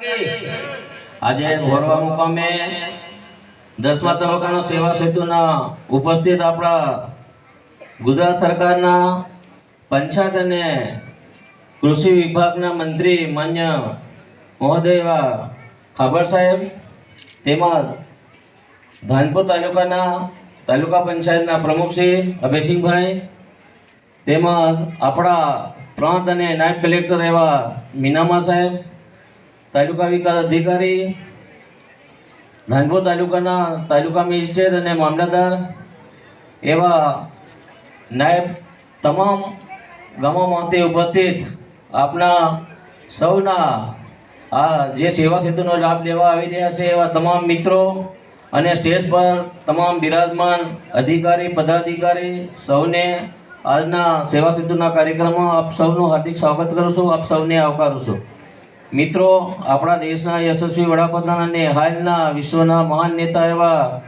આજે ભોરવા મુકામે દસમા તબક્કાનો સેવા સેતુના ઉપસ્થિત આપણા ગુજરાત સરકારના પંચાયત અને કૃષિ વિભાગના મંત્રી માન્ય મહોદય એવા ખાબર સાહેબ, તેમજ ધાનપુર તાલુકાના તાલુકા પંચાયતના પ્રમુખ શ્રી અભયસિંહભાઈ, તેમજ આપણા પ્રાંત અને નાયબ કલેક્ટર એવા મીનામા સાહેબ તાલુકા વિકાસ અધિકારી ધાનપુર તાલુકાના તાલુકા મેજિસ્ટ્રેટ અને મામલતદાર એવા નાયબ તમામ ગામોમાંથી ઉપસ્થિત આપના સૌના આ જે સેવા સેતુનો લાભ લેવા આવી રહ્યા છે એવા તમામ મિત્રો અને સ્ટેજ પર તમામ બિરાજમાન અધિકારી, પદાધિકારી સૌને આજના સેવા સેતુના કાર્યક્રમમાં આપ સૌનું હાર્દિક સ્વાગત કરું છું, આપ સૌને આવકારું છું. મિત્રો, આપણા દેશના યશસ્વી વડાપ્રધાન અને હાલના વિશ્વના મહાન નેતા એવા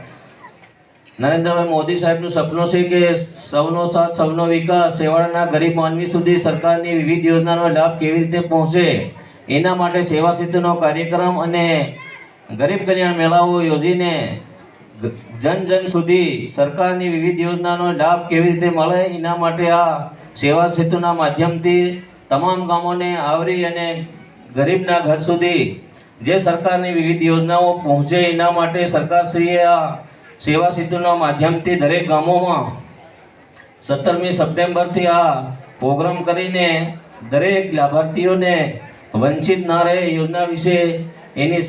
નરેન્દ્રભાઈ મોદી સાહેબનું સપનું છે કે સૌનો સાથ, સૌનો વિકાસ સેવાળાના ગરીબ માનવી સુધી સરકારની વિવિધ યોજનાનો લાભ કેવી રીતે પહોંચે, એના માટે સેવા સેતુનો કાર્યક્રમ અને ગરીબ કલ્યાણ મેળાઓ યોજીને જન જન સુધી સરકારની વિવિધ યોજનાનો લાભ કેવી રીતે મળે, એના માટે આ સેવા સેતુના માધ્યમથી તમામ ગામોને આવરી અને ગરીબના ઘર સુધી જે સરકારની વિવિધ યોજનાઓ પહોંચે એના માટે સરકારશ્રીએ આ સેવા સેતુના માધ્યમથી દરેક ગામોમાં સત્તરમી સપ્ટેમ્બરથી આ પ્રોગ્રામ કરીને દરેક લાભાર્થીઓને વંચિત ના રહે યોજના વિશે એની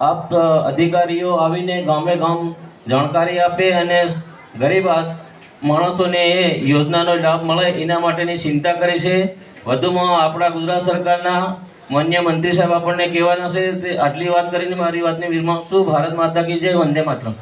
આપ અધિકારીઓ આવીને ગામે ગામ જાણકારી આપે અને ગરીબ માણસોને એ યોજનાનો લાભ મળે એના માટેની ચિંતા કરે છે. વધુમાં આપણા ગુજરાત સરકારના માન્ય મંત્રી સાહેબ આપણને કહેવાના છે તે આટલી વાત કરીને મારી વાતને વિરમાવું છું ભારત માતા કી જય, વંદે માતરમ.